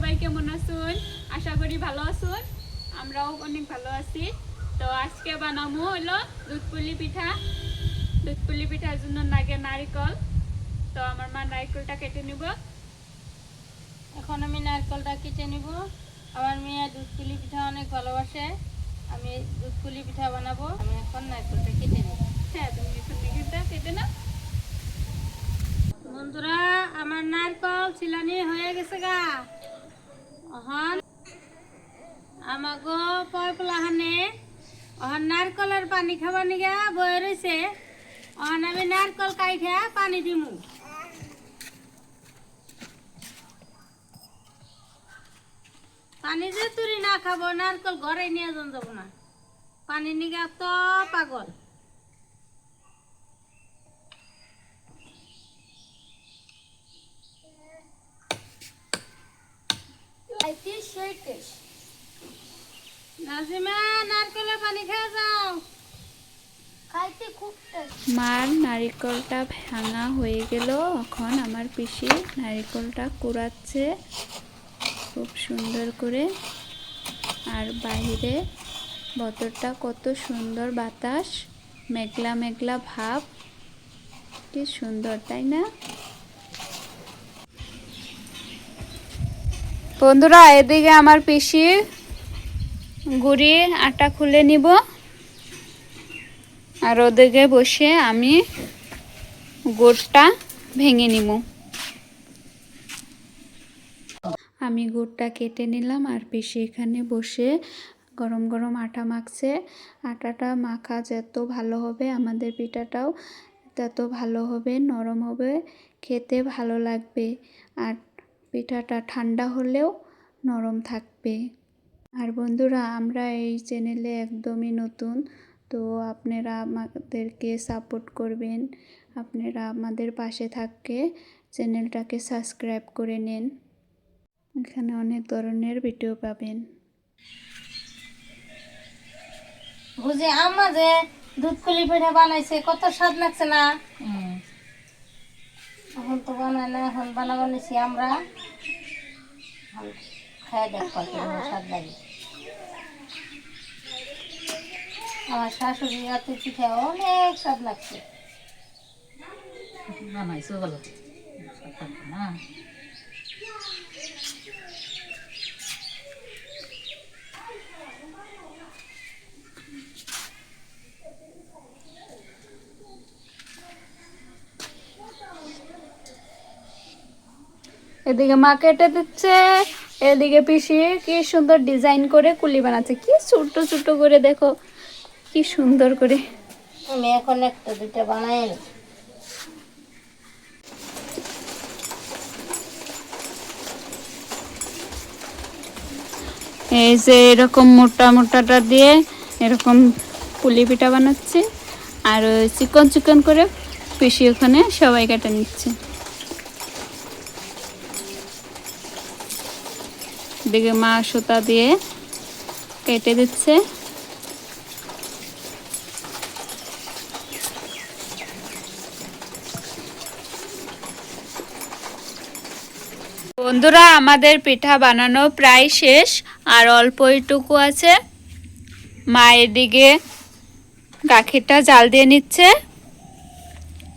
সবাই কেমন আছেন? আশা করি ভালো আছেন। আমরাও অনেক ভালো আছি। তো আজকে বানাবো হলো দুধ পুলি পিঠা। দুধ পুলি পিঠার জন্য লাগে নারিকল। তো আমার মা নারিকলটা কেটে নিব। এখন আমি নারকেলটা কেটে নিব। আমার মেয়ে দুধ পুলি পিঠা অনেক ভালোবাসে। আমি দুধ পুলি পিঠা বানাবো। আমি এখন নারকেলটা কেটে নিব। হ্যাঁ তুমি এখন নারিকেলটা কেটে নাও। বন্ধুরা, আমার নারকল ছিলানি হয়ে গেছে গা। অহন। আমাগো পয়পলাহানে অহন নারকলের পানি খাবার নিগা বয়ে রয়েছে অহন আমি নারকল কাইঠা পানি দিমু। পানি যে তুরি না খাব নারকল ঘরে নিয়ে যাব না। পানি নিগা তো পাগল। নাজিমা নারকেলের পানি খেয়ে যাও। মার নারিকলটা ভাঙা হয়ে গেল। এখন আমার পিসি নারিকলটা কুড়াচ্ছে খুব সুন্দর করে। আর বাইরে বতরটা কত সুন্দর বাতাস মেঘলা মেঘলা ভাব। কি সুন্দর তাই না? বন্ধুরা, এদিকে আমার পিসি গুড়ি আটা খুলে নিব। আর ওদিকে বসে আমি গুড়টা ভেঙে নিব। আমি গুড়টা কেটে নিলাম আর পিসি এখানে বসে গরম গরম আটা মাখছে। আটাটা মাখা যত ভালো হবে, আমাদের পিঠাটাও তত ভালো হবে, নরম হবে, খেতে ভালো লাগবে। আর পিঠাটা ঠান্ডা হলেও নরম থাকবে। আর বন্ধুরা আমরা এই চ্যানেলে একদমই নতুন তো আপনারা আমাদেরকে সাপোর্ট করবেন। আপনারা আমাদের পাশে থাকে চ্যানেলটাকে সাবস্ক্রাইব করে নেন। এখানে অনেক ধরনের ভিডিও পাবেন। বুঝে আমা যে দুধ কুলি পিঠা বানাইছে কত স্বাদ লাগছে না? এখন তো বানাই না এখন বানাবো নিছি আমরা। খাই দেখো কেমন স্বাদ লাগে আমার শাশুড়ি রাতে পিঠা অনেক স্বাদ লাগছে। না না। এদিকে মা কেটে দিচ্ছে এদিকে পিসি কি সুন্দর ডিজাইন করে কুলি বানাচ্ছে কি ছোট ছোট করে দেখো কি সুন্দর করে। আমি এখন একটা দুটো বানাই এই যে এরকম মোটা মোটাটা দিয়ে এরকম পুলি পিঠা বানাচ্ছে আর চিকন চিকন করে পিসি ওখানে সবাই কেটে নিচ্ছে। এদিকে মা সুতা দিয়ে কেটে দিচ্ছে। বন্ধুরা, আমাদের পিঠা বানানো প্রায় শেষ, আর অল্প এইটুকু আছে। মা এদিকে গাখিরটা জাল দিয়ে নিচ্ছে।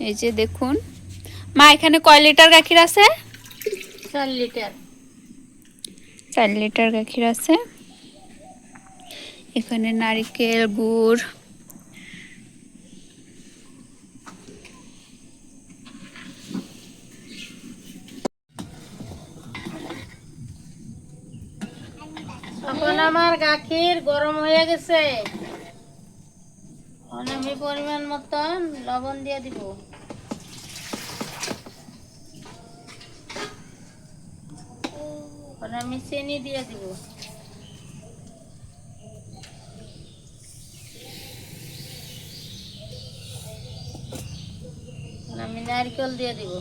এই যে দেখুন। মা, এখানে কয় লিটার গাখির আছে? চার লিটার। চার লিটার গাখির আছে। এখানে নারিকেল, গুড়। এখন আমার গাখির গরম হয়ে গেছে। আমি পরিমাণ মতন লবণ দিয়ে দিব। এখন আমি চিনি দিয়ে দিব। আমি নারকেল দিয়ে দিব।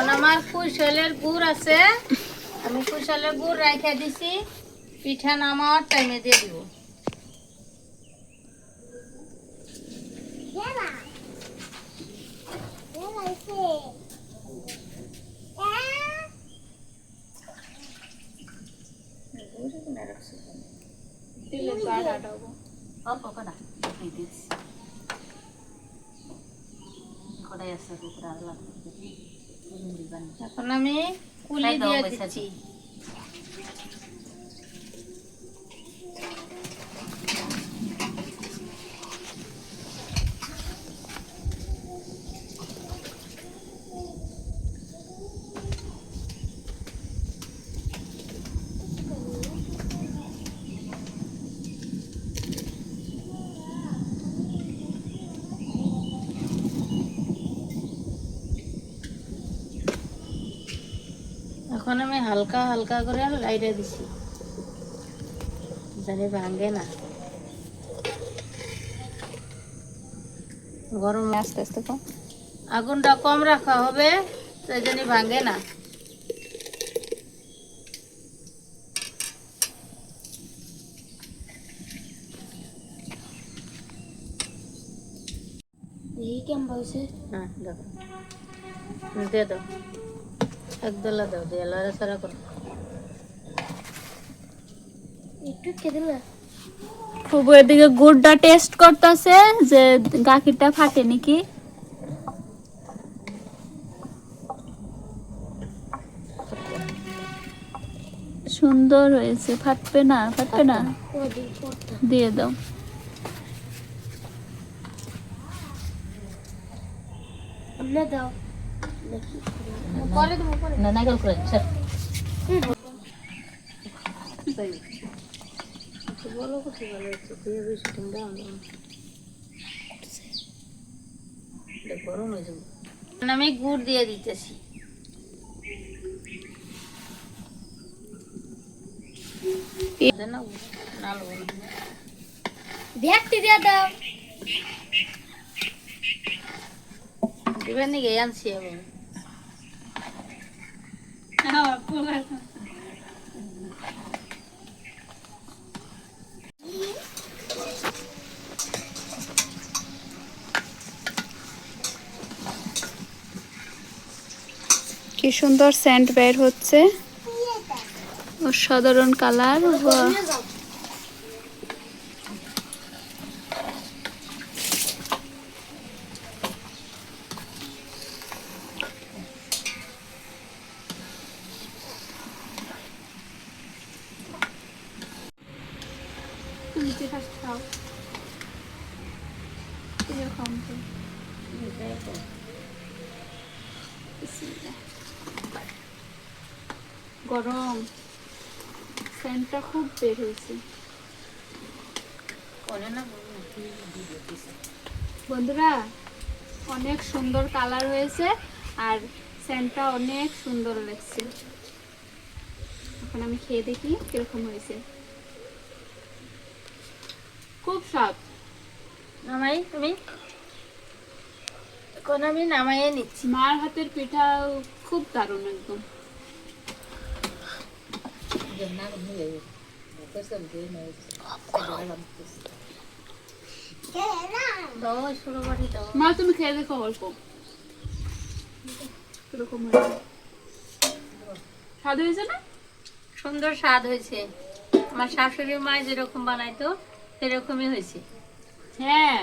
এখন আমার কুশলের গুড় আছে। আমি কুশলের গুড় রেখে দিছি। পিঠা নামার টাইমে দিয়ে দিব। অল্প কটা দিচ্ছি। কটাই আছে কুকুরা লাগবে এখন আমি কুলি তাই দাও দিয়ে পয়সা দিচ্ছি এখন আমি হালকা হালকা করে লাইটে দিছি। জানি ভাঙে না। গরম আস্তে আস্তে কম। আগুনটা কম রাখা হবে তাই জানি ভাঙে না। এই কেমন বলছে হ্যাঁ দেখো। দে দাও। একদলা দাও দিয়ে লড়া সারা করো। একটু না খুব এদিকে গুড়টা টেস্ট করতেছে যে গাখিরটা ফাটে নাকি। সুন্দর হয়েছে ফাটবে না ফাটবে না। দিয়ে দাও। পরে দেবো পরে না নাইকেল করে স্যার বলো কোথায় ভালো হচ্ছে দিয়ে বেশি ঠান্ডা গরম হয়ে যাবে আমি গুড় দিয়ে দিতেছি দে না, না লবো না। দিবেন নাকি আনছি আমি কি সুন্দর সেন্ট বের হচ্ছে। অসাধারণ কালার গরম। সেন্টটা খুব বের হয়েছে। বন্ধুরা, অনেক সুন্দর কালার হয়েছে আর সেন্টটা অনেক সুন্দর লাগছে। এখন আমি খেয়ে দেখি কীরকম হয়েছে। খুব স্বাদ। নামাই তুমি? এখন আমি নামাইয়ে নিচ্ছি। মার হাতের পিঠা খুব দারুণ একদম। মা তুমি খেয়ে দেখো অল্প। কীরকম স্বাদ হয়েছে না? সুন্দর স্বাদ হয়েছে। আমার শাশুড়ি মা যেরকম বানাইতো সেরকমই হয়েছে। হ্যাঁ।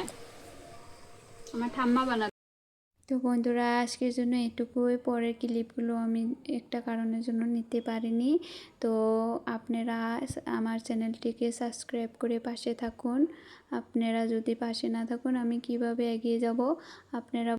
আমার ঠাম্মা বানা তো বন্ধুরা আজকের জন্য এটুকুই। পরের ক্লিপগুলো আমি একটা কারণের জন্য নিতে পারিনি। তো আপনারা আমার চ্যানেলটিকে সাবস্ক্রাইব করে পাশে থাকুন। আপনারা যদি পাশে না থাকুন আমি কীভাবে এগিয়ে যাব? আপনারা